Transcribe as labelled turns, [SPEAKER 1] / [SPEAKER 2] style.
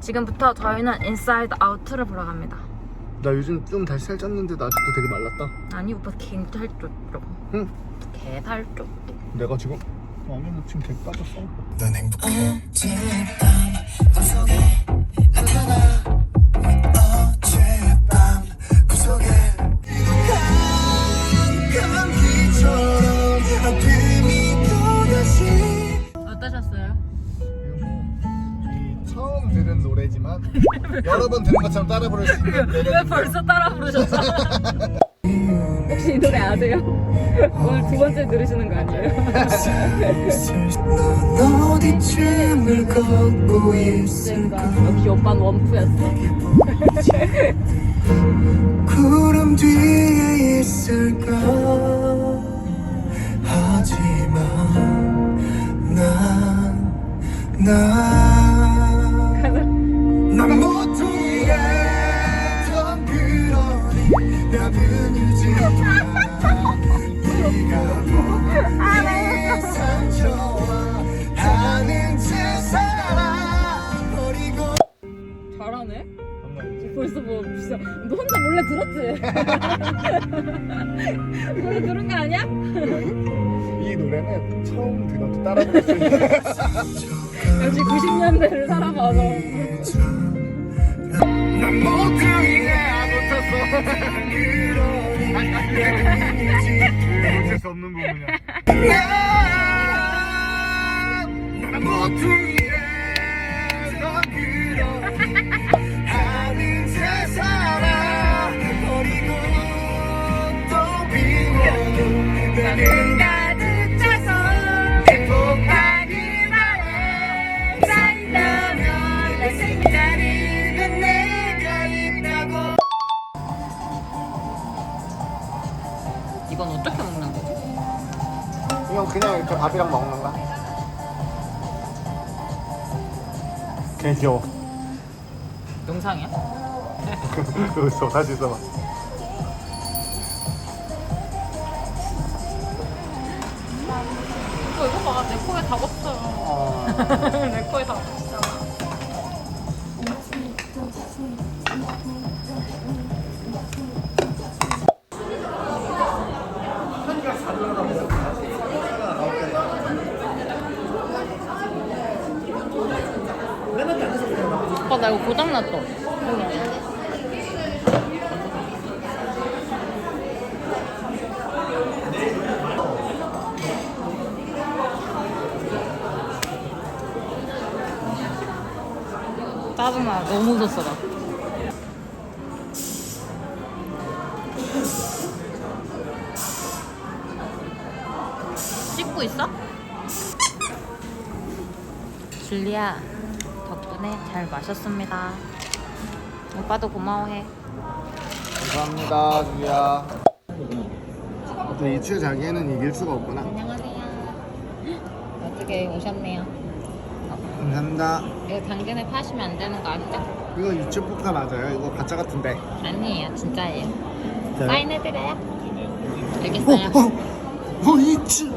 [SPEAKER 1] 지금부터 저희는 인사이드 아웃을 보러 갑니다.
[SPEAKER 2] 나 요즘 좀 다시 살 쪘는데 나 아직도 되게 말랐다.
[SPEAKER 1] 아니 오빠 개살쪘죠.
[SPEAKER 2] 응.
[SPEAKER 1] 개살쪘.
[SPEAKER 2] 내가 지금 아니 나 지금 되게 빠졌어.
[SPEAKER 3] 난 행복해
[SPEAKER 2] 들은 노래지만 여러 번 들은 것처럼 따라 부를 수 있는
[SPEAKER 1] 왜
[SPEAKER 2] 매력이
[SPEAKER 1] 벌써 따라 부르셨어? 혹시 이 노래 아세요? 오늘 두 번째 들으시는 거 아니에요?
[SPEAKER 3] 넌 어디쯤을 걷고 있을까
[SPEAKER 1] 역시 오빠는 원푸였어.
[SPEAKER 3] 구름 뒤에 있을까 하지만 난난
[SPEAKER 1] 몰래 들은 거 아니야?
[SPEAKER 2] 이 노래는 처음 들어도 따라 부를 수 있는
[SPEAKER 1] 역시 90년대를 살아봐서.
[SPEAKER 3] 난 모퉁이에
[SPEAKER 2] 못할 수 없는 부분이야.
[SPEAKER 3] 비워도 나는 가득 차서 행복하길 바래 산다면 내 생자리는 내가 있다고
[SPEAKER 1] 이건 어떻게 먹는 거지?
[SPEAKER 2] 이건 그냥 이렇게 밥이랑 먹는 거야. 개 귀여워.
[SPEAKER 1] 영상이야?
[SPEAKER 2] 여기 있어, 다시 있어봐.
[SPEAKER 1] 내 코에 다 걷어.
[SPEAKER 2] 어.
[SPEAKER 1] 내 코에 다. 오빠 나 이거 고장났어. 짜증나. 너무 웃었어 나. 씻고 있어? 줄리야 덕분에 잘 마셨습니다. 오빠도 고마워해.
[SPEAKER 2] 감사합니다, 주야. 근데 이추 자기에는 이길 수가 없구나.
[SPEAKER 1] 안녕하세요. 어떻게 오셨네요?
[SPEAKER 2] 감사합니다.
[SPEAKER 1] 이거 당근에 파시면 안 되는 거 아시죠?
[SPEAKER 2] 이거 유튜브 포카 맞아요? 이거 가짜 같은데.
[SPEAKER 1] 아니에요, 진짜예요.
[SPEAKER 2] 네.
[SPEAKER 1] 사인해드려요? 알겠어요.
[SPEAKER 2] 어, 이추.